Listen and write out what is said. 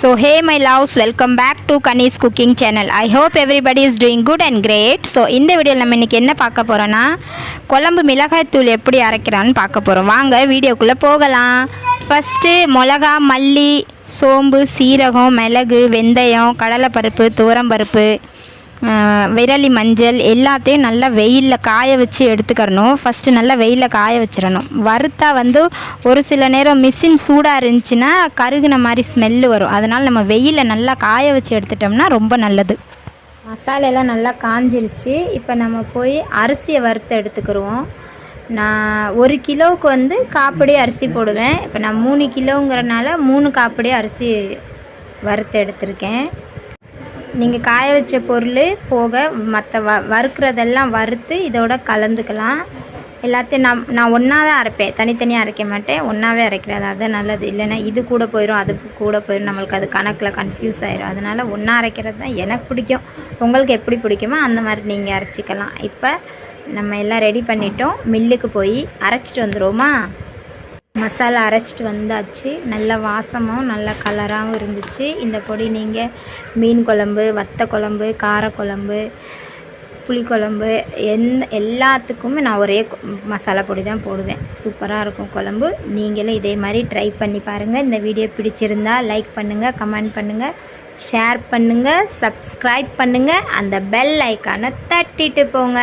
So hey my loves, welcome back to Kani's cooking channel. I hope everybody is doing good and great. So இந்த வீடியோவில் நம்ம இன்றைக்கி என்ன பார்க்க போகிறோன்னா குழம்பு மிளகாய் தூள் எப்படி அரைக்கிறான்னு பார்க்க போகிறோம் வாங்க வீடியோக்குள்ளே போகலாம் ஃபஸ்ட்டு மிளகா மல்லி சோம்பு சீரகம் மிளகு வெந்தயம் கடலைப்பருப்பு துவரம்பருப்பு பருப்பு விரலி மஞ்சள் எல்லாத்தையும் நல்லா வெயிலில் காய வச்சு எடுத்துக்கிறணும். ஃபஸ்ட்டு நல்லா வெயிலில் காய வச்சிடணும். வறுத்தா வந்து ஒரு சில நேரம் மிஷின் சூடாக இருந்துச்சுன்னா கருகுன மாதிரி ஸ்மெல்லு வரும். அதனால் நம்ம வெயிலில் நல்லா காய வச்சு எடுத்துட்டோம்னா ரொம்ப நல்லது. மசாலெல்லாம் நல்லா காஞ்சிருச்சு. இப்போ நம்ம போய் அரிசியை வறுத்து எடுத்துக்கிருவோம். நான் ஒரு கிலோவுக்கு வந்து காப்படி அரிசி போடுவேன். இப்போ நான் மூணு கிலோங்கிறனால மூணு காப்படி அரிசி வறுத்து எடுத்திருக்கேன். நீங்கள் காய வச்ச பொருள் போக மற்ற வ வறுக்கிறதெல்லாம் வறுத்து இதோட கலந்துக்கலாம். எல்லாத்தையும் நான் நான் ஒன்றா தான் அரைப்பேன். தனித்தனியாக அரைக்க மாட்டேன். ஒன்றாவே அரைக்கிறது அதுதான் நல்லது. இல்லைன்னா இது கூட போயிடும் அது கூட போயிடும் நம்மளுக்கு அது கணக்கில் கன்ஃபியூஸ் ஆயிடும் அதனால் ஒன்றா அரைக்கிறது தான் எனக்கு பிடிக்கும். உங்களுக்கு எப்படி பிடிக்குமோ அந்த மாதிரி நீங்கள் அரைச்சிக்கலாம். இப்போ நம்ம எல்லாம் ரெடி பண்ணிட்டோம். மில்லுக்கு போய் அரைச்சிட்டு வந்துடுவோமா மசாலா அரைச்சிட்டு வந்தாச்சு. நல்ல வாசமும் நல்ல கலராகவும் இருந்துச்சு. இந்த பொடி நீங்கள் மீன் குழம்பு வத்த குழம்பு காரக்குழம்பு புளிக்குழம்பு எந்த எல்லாத்துக்குமே நான் ஒரே மசாலா பொடி தான் போடுவேன். சூப்பராக இருக்கும் குழம்பு. நீங்களும் இதே மாதிரி ட்ரை பண்ணி பாருங்கள் இந்த வீடியோ பிடிச்சிருந்தா லைக் பண்ணுங்கள் கமெண்ட் பண்ணுங்கள் ஷேர் பண்ணுங்கள் சப்ஸ்கிரைப் பண்ணுங்கள் அந்த பெல் ஐக்கானை தட்டிட்டு போங்க.